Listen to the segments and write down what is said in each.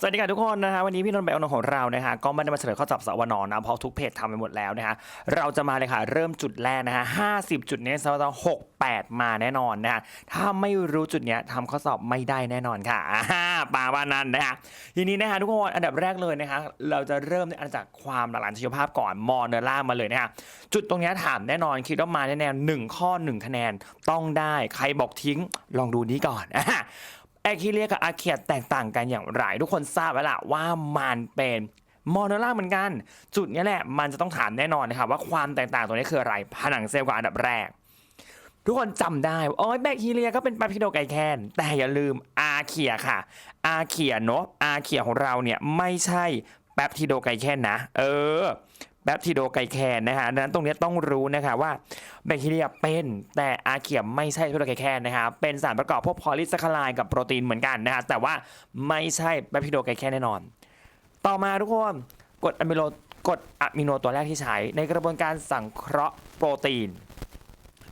สวัสดีค่ะทุกคนนะฮะวันนี้พี่นนท์ไบโอนนท์ของเรานะฮะก็ไม่ได้มาเฉลยข้อสอบสวนนะเพราะทุกเพจทำไปหมดแล้วนะฮะเราจะมาเลยค่ะเริ่มจุดแรกนะฮะห้าสิบจุดนี้สวหกแปดมาแน่นอนนะฮะถ้าไม่รู้จุดเนี้ยทำข้อสอบไม่ได้แน่นอนค่ะอ่าปาว่านั้นนะฮะทีนี้นะฮะทุกคนอันดับแรกเลยนะคะเราจะเริ่มจากความหลากหลายชีวภาพก่อนมอเนอร่ามาเลยนะฮะจุดตรงเนี้ยถามแน่นอนคิดว่ามาแน่ๆหนึ่งข้อหนึ่งคะแนนต้องได้ใครบอกทิ้งลองดูนี้ก่อน อะแอคิเลียกับอาเคียแตกต่างกันอย่างไร ทุกคนทราบแล้วล่ะว่ามันเป็นมอโนล่าเหมือนกัน จุดนี้แหละมันจะต้องถามแน่นอนนะครับว่าความแตกต่างตัวนี้คืออะไร ผนังเซลล์กับอันดับแรก ทุกคนจำได้ว่าโอ้ยแบคทีเรียก็เป็นแบคทีโดไกแคนแต่อย่าลืมอาเคียค่ะ อาเคียเนาะอาเคียของเราเนี่ยไม่ใช่แปปทิโดไกแคนนะ เออ แปปทิโดไกแคนนะฮะดังนั้นตรงนี้ต้องรู้นะคะว่าแบคทีเรียเป็นแต่อาเขียไม่ใช่พิโดไกแคนนะครับเป็นสารประกอบพวกพอลิซัคาไลกับโปรตีนเหมือนกันนะฮะแต่ว่าไม่ใช่แบคทีโดไกแคนแน่นอน ต่อมาทุกคนกรดอะมิโนกรดอะมิโนตัวแรกที่ใช้ ในกระบวนการสังเคราะห์โปรตีน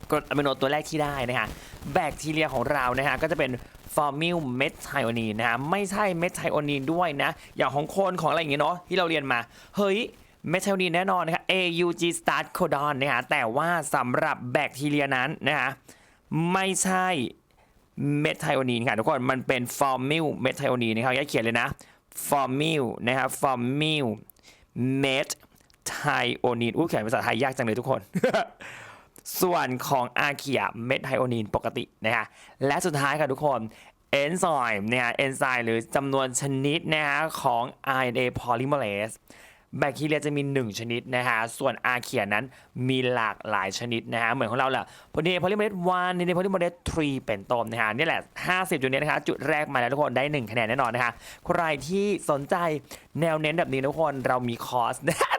กรดอะมิโนตัวแรกที่ได้นะฮะแบคทีเรียของเรานะฮะก็จะเป็นฟอร์มิลเมทไทโอนีนนะฮะไม่ใช่เมทไทโอนีนด้วยนะ อย่างของคนของอะไรอย่างเงี้ยเนาะที่เราเรียนมา เฮ้ย เมทไทโอนีนแน่นอนนะครับ AUG start codon นะฮะแต่ว่าสำหรับแบคทีเรียนั้นนะฮะไม่ใช่เมทไทโอนีนค่ะทุกคนมันเป็นฟอร์มิลเมทไทโอนีนนะครับอย่าเขียนเลยนะฟอร์มิลนะครับฟอร์มิลเมทไทโอนีนอู้เขียนภาษาไทยยากจังเลยทุกคน ส่วนของอาเคียเมทไทโอนีนปกตินะฮะและสุดท้ายค่ะทุกคนเอนไซม์เนี่ยเอนไซม์หรือจำนวนชนิดนะฮะของ RNA polymerase แบคทีเรียจะมี 1 ชนิดนะฮะ ส่วนอาเคียนั้นมีหลากหลายชนิดนะฮะ เหมือนของเราแหละโพลีโพลิเมเรส1นีโพลิเมเรส3เป็นต้นนะฮะ นี่แหละ 50 จุดนี้นะคะ จุดแรกมาแล้วทุกคนได้ 1 คะแนนแน่นอนนะคะ ใครที่สนใจแนวเน้นแบบนี้ทุกคนเรามีคอร์ส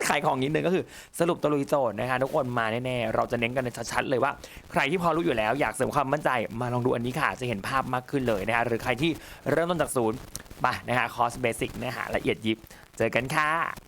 ขายของนิดนึงก็คือสรุปตะลุยโจทย์นะคะทุกคนมาแน่ๆ เราจะเน้นกันชัดๆเลยว่า ใครที่พอรู้อยู่แล้วอยากเสริมความมั่นใจมาลองดูอันนี้ค่ะจะเห็นภาพมากขึ้นเลยนะคะหรือใครที่เริ่มต้นจากศูนย์ไปนะคะคอร์สเบสิกเนื้อหาละเอียดยิบเจอกันค่ะ